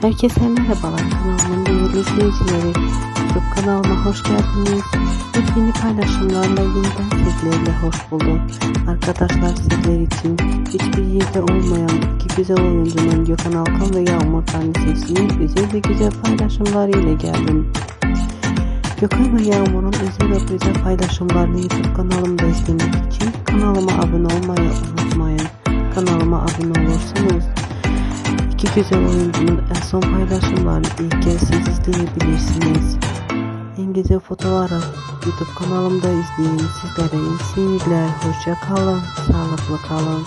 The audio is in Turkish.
Herkese merhabalar kanalımın değerli izleyicileri. YouTube kanalıma hoş geldiniz. Yepyeni paylaşımlarla yeniden sizlerle hoş buldum. Arkadaşlar sizler için hiçbir yerde olmayan iki güzel oyuncunun Gökhan Alkan ve Yağmur Tanrısı'nın güzel ve güzel paylaşımlar ile geldim. Gökhan ve Yağmur'un özel ve güzel paylaşımlarını YouTube kanalımda izlemek için kanalıma abone olmayı unutmayın. Kanalıma abone olursanız İki güzel oyuncunun en son paylaşımlarını ilk kez siz izleyebilirsiniz. En güzel fotoğrafları YouTube kanalımda izleyin. Sizlere iyi seyirler. Hoşça kalın. Sağlıklı kalın.